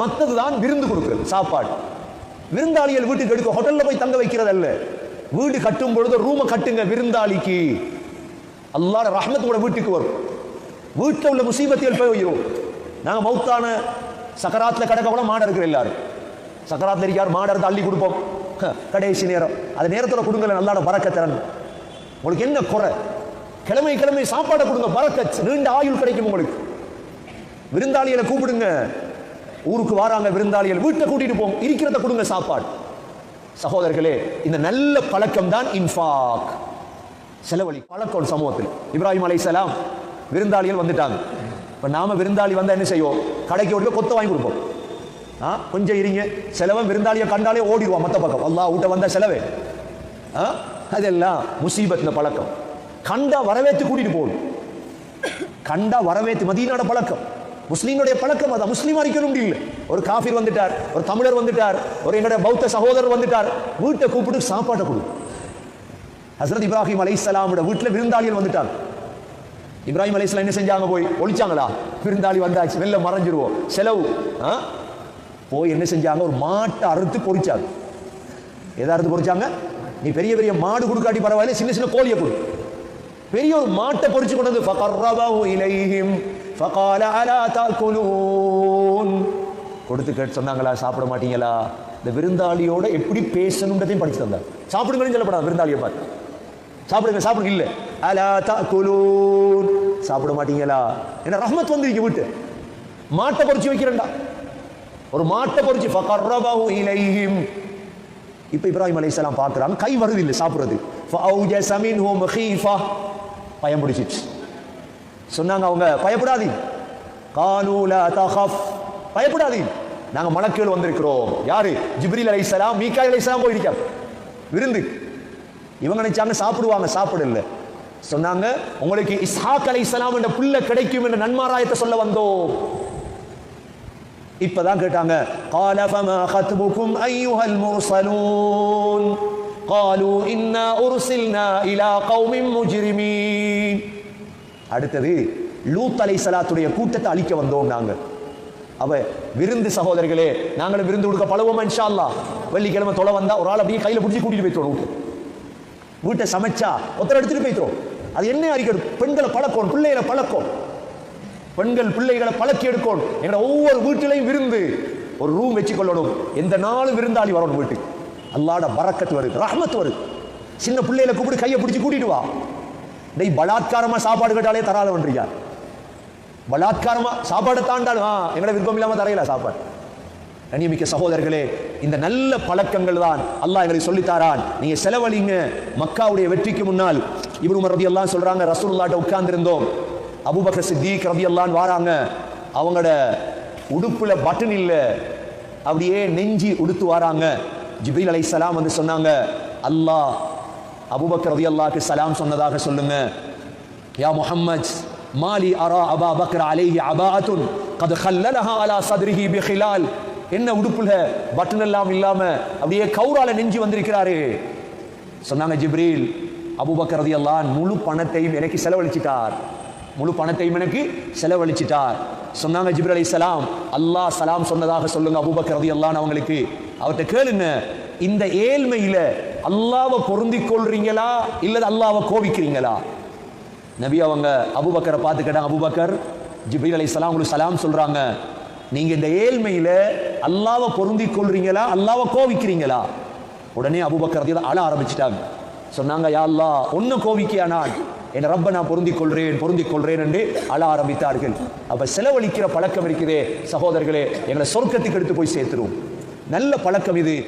மற்றது தான் விருந்து கொடுக்குறது சாப்பாடு. விருந்தாளிகள் வீட்டுக்கு எடுக்க ஹோட்டல்ல போய் தங்க வைக்கிறது அல்ல. வீடு கட்டும் பொழுது ரூமை கட்டுங்க விருந்தாளிக்கு. அல்லாட ரஹ்மத் கூட வீட்டுக்கு வரும். வீட்டில் உள்ள முசீபத்தியல் போய் உயிரும் நாங்கள் மௌத்தான சக்கராத்தில் கிடக்க கூட மாடு இருக்கிற எல்லாரும். சக்கராத்தில் இருக்கார் மாடு இருந்து அள்ளி கொடுப்போம். கடைசி நேரம். அது நேரத்தில் கொடுங்கல நல்லாட பறக்க திறன் உங்களுக்கு என்ன குறை? கிழமை கிழமை சாப்பாடை கொடுங்க பறக்க. நீண்ட ஆயுள் கிடைக்கும் உங்களுக்கு. விருந்தாளிகளை கூப்பிடுங்க. ஊருக்கு வராங்க விருந்தாளிகள் வீட்டை கூட்டிட்டு போகும் இருக்கிறத கொடுங்க சாப்பாடு. சகோதரர்களே இந்த நல்ல பழக்கம் தான் இன்ஃபாக். செலவழி பழக்கம் சமூகத்தில். இப்ராஹிம் அலைஹிஸ்ஸலாம் விருந்தாளிகள் வந்துட்டாங்க. இப்போ நாம விருந்தாளி வந்தால் என்ன செய்வோம்? கடைக்கு ஓடி கொத்த வாங்கி கொடுப்போம். ஆ கொஞ்சம் இருங்க. செலவன் விருந்தாளியை கண்டாலே ஓடிடுவான் மற்ற பக்கம். அல்லா ஊட்ட வந்த செலவே. ஆ அதெல்லாம் முசீபத் இந்த பழக்கம். கண்டா வரவேற்று கூட்டிட்டு போகணும். கண்டா வரவேற்று மதியனோட பழக்கம். முஸ்லீமுடைய பழக்கம் அதான். முஸ்லீம் அறிக்கணும் இல்லை. ஒரு காஃபிர் வந்துட்டார் ஒரு தமிழர் வந்துட்டார் ஒரு எங்களுடைய பௌத்த சகோதரர் வந்துட்டார். வீட்டை கூப்பிட்டு சாப்பாட்டை கொடு. ஹசரத் இப்ராஹிம் அலைஹிஸ்ஸலாமோட வீட்டில் விருந்தாளிகள் வந்துட்டாங்க. இப்ராஹிம் அலைஹிஸ்ஸலாம் என்ன செஞ்சாங்க போய்? ஒழிச்சாங்களா? விருந்தாளி வந்தாச்சு. வெளில மறைஞ்சிருவோம். செலவு. ஆ? போய் என்ன செஞ்சாங்க? ஒரு மாட்டை அறுத்து பொறிச்சாங்க. எதை அறுத்து பொரிச்சாங்க நீ பெரிய பெரிய மாடு கொடுக்காட்டி பரவாயில்ல சின்ன சின்ன கோழியை கொடு. பெரிய ஒரு மாட்டை பொறிச்சு கொண்டது ஃபகர்ரபஹு இலைஹிம் ஃபகால அலா தாக்குலூன். கொடுத்து கேட்டு சொன்னாங்களா சாப்பிட மாட்டீங்களா? இந்த விருந்தாளியோட எப்படி பேசணுன்றதையும் படிச்சு தந்தார். சாப்பிடுங்கன்னு சொல்லப்படாது விருந்தாளியை பார்த்து. சாப்பிடுங்க சாப்பிடுங்க இல்ல. அலா தாக்குலூன். சாப்பிட மாட்டீங்களா? என்ன ரஹ்மத் வந்துருக்கு வீட்டு. மாட்டை பொறிச்சு வைக்கிறேன்டா. ஒரு மாட்டை பொறிச்சு ஃபகர்ரபஹு இலைஹிம். இப்ப இப்ராஹிம் லைசெல்லாம் பாக்குறாங்க கை வருது இல்லை சாப்பிடுறது ஃபஅௌஜஸ பயம் பிடிச்சிச்சு சொன்னாங்க அவங்க பயப்படாதீங்க. காலூ லா தகஃப் பயப்படாதீங்க. நாங்க மலக்குகள் வந்திருக்கிறோம். யாரு? ஜிப்ரீல் அலைஹிஸ்ஸலாம் அலி இஸ்லாம் போயிருக்காங்க. விருந்து. இவங்க நினைச்சாங்க சாப்பிடுவாங்க சாப்பிடல. சொன்னாங்க உங்களுக்கு இஸ்ஹாக் அலைஹிஸ்ஸலாம் என்ற புள்ள கிடைக்கும் என்ற நன்மாராயத்தை சொல்ல வந்தோம். இப்பதான் கேட்டாங்க قال فما خطبكم ايها المرسلون قالوا انا ارسلنا الى قوم مجرمين அடுத்தது லூத் அலைஹிஸ்ஸலாத்துடைய கூட்டத்தை அழிக்க வந்தோம் நாங்க அவ விருந்து சகோதரர்களே நாங்களும் விருந்து கொடுக்க பழவோமா இன்ஷா அல்லாஹ் வெள்ளிக்கிழமை தொலை வந்தா ஒரு ஆள் அப்படியே கையில பிடிச்சி கூட்டிட்டு போயிட்டோம் வீட்டு வீட்டை சமைச்சா ஒருத்தர் எடுத்துட்டு போயிட்டோம் அது என்ன அறிக்கணும் பெண்களை பழக்கம் பிள்ளைகளை பழக்கம் பெண்கள் பிள்ளைகளை பழக்கி எடுக்கணும். எங்களோட ஒவ்வொரு வீட்டிலையும் விருந்து. ஒரு ரூம் வச்சு கொள்ளணும் எந்த நாளும் விருந்தாளி வரணும் வீட்டுக்கு. அல்லாட பறக்கத்து வருது ரஹ்மத் வருது. சின்ன பிள்ளைகளை கூப்பிட்டு கையை பிடிச்சி கூட்டிட்டு வா. டெய் பலாத்காரமா சாப்பாடு கேட்டாலே தராத பண்றீங்க. பலாத்காரமா சாப்பாடை தாண்டாலும் ஆ எங்களோட விருப்பம் இல்லாமல் தரையில சாப்பாடு. கண்ணியமிக்க சகோதரர்களே இந்த நல்ல பழக்கங்கள் தான் அல்லாஹ் எங்களை சொல்லித்தாரான். நீங்க செலவழிங்க. மக்காவுடைய வெற்றிக்கு முன்னால். இவரு ரதி எல்லாம் சொல்றாங்க ரசூல்லாட்ட உட்கார்ந்து இருந்தோம் அபுபக்கர் சித்திக் ரவி வாராங்க அவங்களோட உடுப்பில் பட்டன் இல்லை. அப்படியே நெஞ்சி உடுத்து வராங்க. ஜிபில் அலை சலாம் வந்து சொன்னாங்க அல்லாஹ் அபுபக்கர் ரதி அல்லாக்கு சலாம் சொன்னதாக சொல்லுங்க. யா முஹம்மத் மாலி அரா அபா பக்ர அலேஹி அபாத்துன் கது ஹல்லலஹா அலா சதுரிஹி பிஹிலால். என்ன உடுப்புல பட்டன் எல்லாம் இல்லாம அப்படியே கௌரால நெஞ்சு வந்திருக்கிறாரு. சொன்னாங்க ஜிப்ரீல் அபுபக்கர் ரதி அல்லான் முழு பணத்தையும் எனக்கு செலவழிச்சிட்டார். முழு பணத்தையும் எனக்கு செலவழிச்சிட்டார். சொன்னாங்க ஜிப்ர அலி சலாம் அல்லாஹ் சலாம் சொன்னதாக சொல்லுங்க அபூபக்கர் ரதி அல்லான்னு அவங்களுக்கு. அவர்கிட்ட கேளுங்க இந்த ஏழ்மையில அல்லாவை பொருந்திக் கொள்றீங்களா? இல்லது அல்லாவை கோபிக்கிறீங்களா? நபி அவங்க அபுபக்கரை பார்த்து கேட்டாங்க அபூபக்கர் அலி சலாம் உங்களுக்கு சலாம் சொல்றாங்க. நீங்க இந்த ஏழ்மையில அல்லாவை பொருந்திக் கொள்றீங்களா? அல்லாவை கோவிக்கிறீங்களா உடனே அபுபக்கர் அழ ஆரம்பிச்சிட்டாங்க. சொன்னாங்க யா ஒன்று ஒன்னு நான் என் ரப்ப நான் பொருந்திக் கொள்கிறேன் பொருந்திக் கொள்கிறேன் என்று அழ ஆரம்பித்தார்கள். அப்ப செலவழிக்கிற பழக்கம் இருக்குதே. சகோதரர்களே எங்களை சொர்க்கத்துக்கு எடுத்து போய் சேர்த்துருவோம். நல்ல பழக்கம் இது.